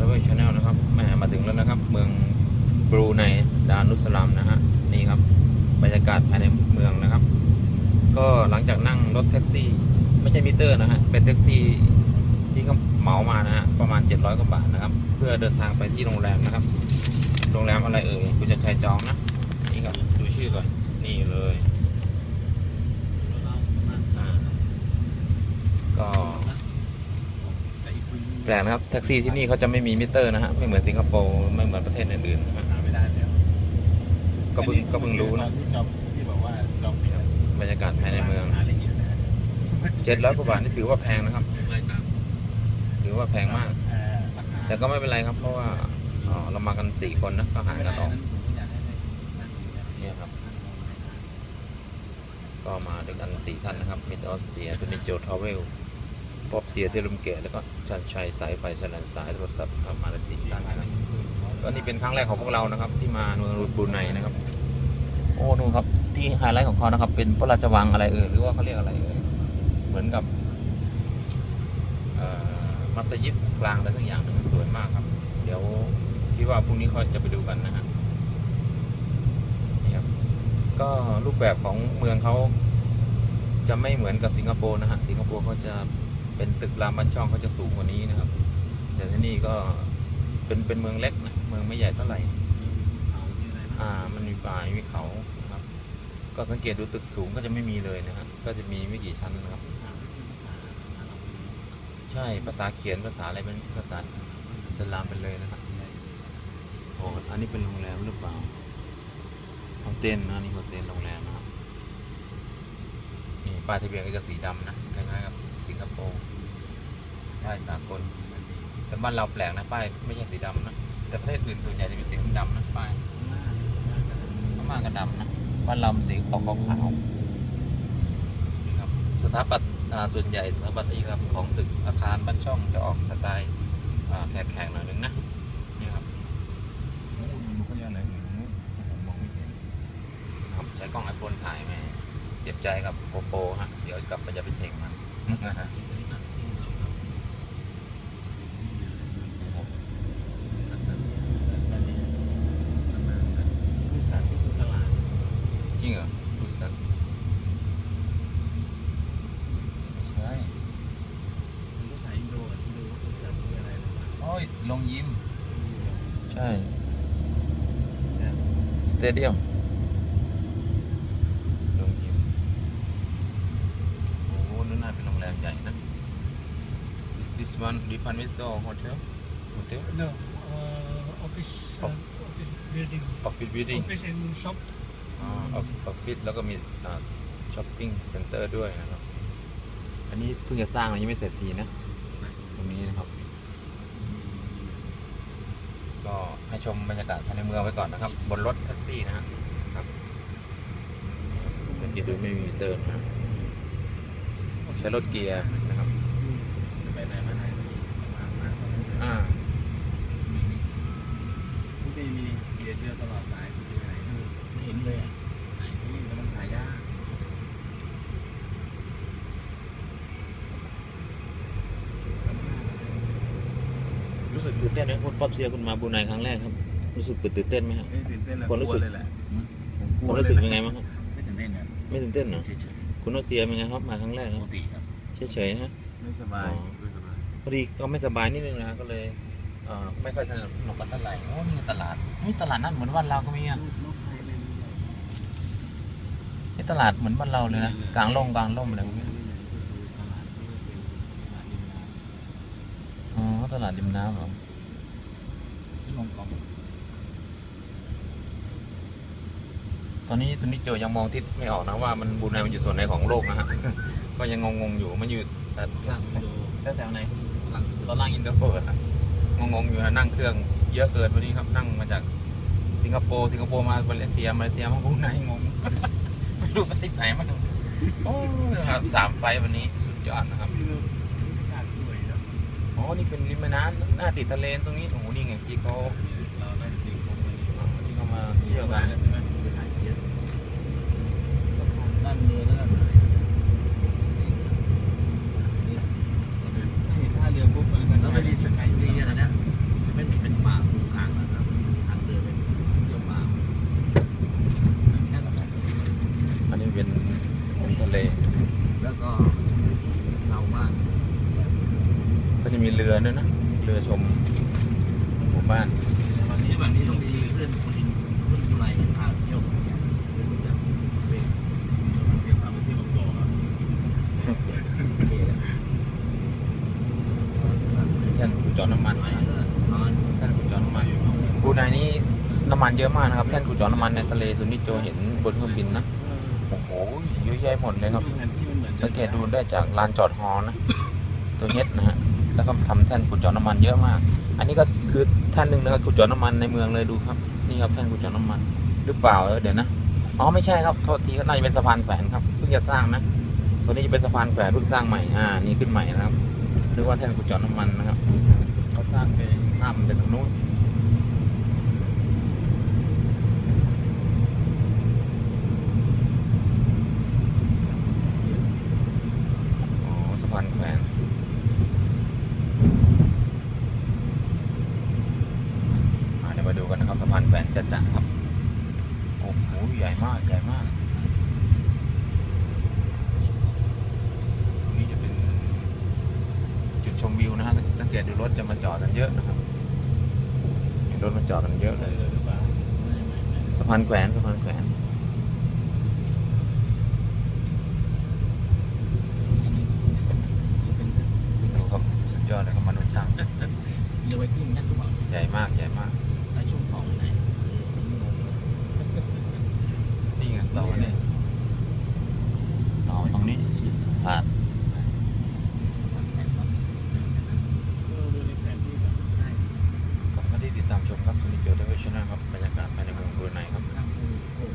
ทเวลชาแนลนะครับแหมมาถึงแล้วนะครับ เมืองบรูไนดานุสลามนะฮะนี่ครับบรรยากาศภายในเมืองนะครับ ก็หลังจากนั่งรถแท็กซี่ ไม่ใช่มิเตอร์นะฮะเป็นแท็กซี่ที่เขาเหมามานะฮะประมาณ 700กว่าบาทนะครับ เพื่อเดินทางไปที่โรงแรมนะครับ โรงแรมอะไรเอ่ยคุณจะชัยจองนะนี่ครับดูชื่อก่อนนี่เลยอ่าก็แป ลกนะครับแท็กซี่ที่นี่เขาจะไม่มีมิเตอร์นะฮะไม่เหมือนสิงคโปร์ไม่เหมือนประเทศอื่นๆนะฮะหาไม่ได้แล้วก็เพิ่งก็เพิ่งรู้นะที่จองที่บอกว่าจองผิดอะบรรยากาศภายในเมืองหาละเอียดนะฮะเจ็ดร้อยกว่าบาทนี่ถือว่าแพงนะครับไล่ตามถือว่าแพงมาก เอ่อราคาแต่ก็ไม่เป็นไรครับเพราะว่าเอ่อเรามากันสี่คนนะก็หารกันออกไม่เป็นไรนั้นผมก็อยากให้ได้นั่นอยู่แล้วเนี่ยครับ ก็มาด้วยกันสี่ท่านนะครับมิตรออสเซียสุนิจโจทาวเวล ป๊อบเซียเทลุมเกตแล้วก็ชันชัยสายไฟชลันสายโทรศัพท์ครับมาละสี่ท่านนะครับก็นี่เป็นครั้งแรกของพวกเรานะครับ ที่มาเมืองบรูไนนะครับ โอ้นู่นครับที่ไฮไลท์ของเขานะครับ เป็นพระราชวังอะไรเอ่ยหรือว่าเขาเรียกอะไรเอ่ยเหมือนกับมัสยิดกลางอะไรสักอย่างหนึงสวยมากครับ เดี๋ยวคิดว่าพรุ่งนี้เขาจะไปดูกันนะฮะนี่ครับก็รูปแบบของเมืองเขาจะไม่เหมือนกับสิงคโปร์นะฮะสิงคโปร์เขาจะ เป็นตึกรามบ้านช่องเขาจะสูงกว่านี้นะครับ แต่ที่นี่ก็เป็นเป็นเมืองเล็กนะเมืองไม่ใหญ่เท่าไหร่เอาที่อะไรนะอ่ามันมีป่ามีเขานะครับ ก็สังเกตดูตึกสูงก็จะไม่มีเลยนะฮะก็จะมีไม่กี่ชั้นนะครับภาษาเป็นภาษาอาหรับ ใช่ภาษาเขียนภาษาอะไรเป็นภาษาอิสลามเป็นเลยนะครับโอ้อันนี้เป็นโรงแรมหรือเปล่าโฮเทลนะนี่โฮเทลโรงแรมนะครับนี่ป้ายทะเบียนก็จะสีดำนะคล้ายๆกับ สิงคโปร์ป้ายสากล แต่บ้านเราแปลกนะป้ายไม่ใช่สีดำนะ แต่ประเทศอื่นส่วนใหญ่จะเป็นสีดำนะป้ายพม่าก็ดำนะบ้านเรามันสีออกขาวๆนี่ครับสถาปัตย์อ่าส่วนใหญ่สถาปัตยกรรมของตึกอาคารบ้านช่องจะออกสไตล์อ่าแขกๆหน่อยนึงนะนี่ครับมันก็ยังอะไรอยู่นู้นผมมองไม่เห็นครับใช้กล้องไอโฟนถ่ายไหม เจ็บใจกับโปโปฮะ เดี๋ยวกลับไปจะไปเช็คมันนะฮะคือสัตว์ที่คือตลาดจริงเหรอรู้สึกใช่มันก็ใช้อินโดอะที่ดูว่าคือสัตว์ที่อะไรนะโอ้ยลงยิม ใช่ สเตเดียมลงยิม โอ้โหนั่นน่าเป็นโรงแรมใหญ่นะ This one department store hotel hotel No, uh, office, uh, office building, office building office and shop. อ๋อออฟฟิศแล้วก็มีช้อปปิ้งเซ็นเตอร์ด้วยนะครับ อันนี้เพิ่งจะสร้างนะยังไม่เสร็จทีนะ ตรงนี้นะครับ ก็ให้ชมบรรยากาศภายในเมืองไว้ก่อนนะครับ บนรถแท็กซี่นะฮะครับสังเกตดูไม่มีมิเตอร์นะฮะใช้รถเกียร์นะครับ ไปไหนมาไหนมามา อ่า ไม่มีเบียร์เรือตลอดสายคือไหนไม่เห็นเลยอะไหนนี่กำลังขายยารู้สึกตื่นเต้นไหมคุณป๊อบเซียคุณมาบรูไนครั้งแรกครับ รู้สึกตื่นเต้นไหมครับไม่ตื่นเต้นเลยความรู้สึกเลยแหละความรู้สึกเป็นไงบ้างครับ ไม่ตื่นเต้นครับไม่ตื่นเต้นเหรอ เฉยคุณโนเซียเป็นไงครับ มาครั้งแรกๆคปรับกติครับ เฉยๆฮะ ไม่สบายอ๋อไม่สบาย พอดีก็ไม่สบายนิดนึงนะ ก็เลย เอ่อไม่ค่อยสนุกสนุกกับเท่าไหร่โอ้นี่ตลาดนี่ตลาดนั่นเหมือนบ้านเราก็มีอะรถไฟเลยนี่ตลาดเหมือนบ้านเราเลยนะกลางร่มกลางร่มอะไรพวกนี้อ๋อตลาดริมน้ำเหรอลงกองตอนนี้ตุนิโจยังมองทิศไม่ออกนะว่ามันบรูไนมันอยู่ส่วนไหนของโลกนะฮะ ก็ยังงงๆอยู่มันอยู่แต่ล่างไปดูแถวไหนตอนล่างอินเตอร์เฟิร์อะ งงๆอยู่นะนั่งเครื่องเยอะเกินวันนี้ครับนั่งมาจากสิงคโปร์สิงคโปร์มามาเลเซียมาเลเซียมาบรูไนงงไม่รู้ไปที่ไหนมาโอ้ยครับสามไฟล์วันนี้สุดยอดนะครับการสวยนะอ๋อนี่เป็นริมแม่น้ำหน้าติดทะเลตรงนี้โอ้โหนี่ไงที่เขาเราได้จริงผมเลยที่เขามาเที่ยวกัน เป็นของทะเล แล้วก็ชาวบ้านก็จะมีเรือด้วยนะ เรือชมหมู่บ้านวันนี้วันนี้ต้องมีเพื่อนคนเพื่อนคนไหนพาเที่ยวเพื่อนจะเป็นเที่ยวพาไปเที่ยวก่อนท่านขุนจอน้ำมันท่านขุนจอน้ำมันบูนายนี่น้ำมันเยอะมากนะครับ ท่านขุนจอน้ำมันในทะเลสุนิจโจเห็นบนเครื่องบินนะ เยอะแยะหมดเลยครับแผนที่มันเหมือนสังเกตดูได้จากลานจอดฮอนะ ตัวเฮ็ดนะฮะ แล้วก็ทำแท่นขุดเจาะน้ำมันเยอะมาก อันนี้ก็คือแท่นหนึ่งนะครับขุดเจาะน้ำมันในเมืองเลยดูครับ นี่ครับแท่นขุดเจาะน้ำมัน หรือเปล่าเออเดี๋ยวนะ อ๋อไม่ใช่ครับ โทษทีก็น่าจะเป็นสะพานแขวนครับ เพิ่งจะสร้างนะ ตัวนี้จะเป็นสะพานแขวนเพิ่งสร้างใหม่ อ่า นี่ขึ้นใหม่นะครับ หรือว่าแท่นขุดเจาะน้ำมันนะครับ เขาสร้างไปข้ามไปทางนู้น อ๋อสะพานแขวนอ่าเดี๋ยวมาดูกันนะครับสะพานแขวนจะจะครับ โอ้โหใหญ่มากใหญ่มาก ตรงนี้จะเป็นจุดชม วิวนะฮะสังเกตดูรถจะมาจอดกันเยอะนะครับเห็นรถมาจอดกันเยอะเลยหรือเปล่าสะพานแขวนสะพานแขวนดูครับสุดยอดเลยครับมนุษย์ช่างเรือไวกิ้งยักษ์หรือเปล่าใหญ่มากใหญ่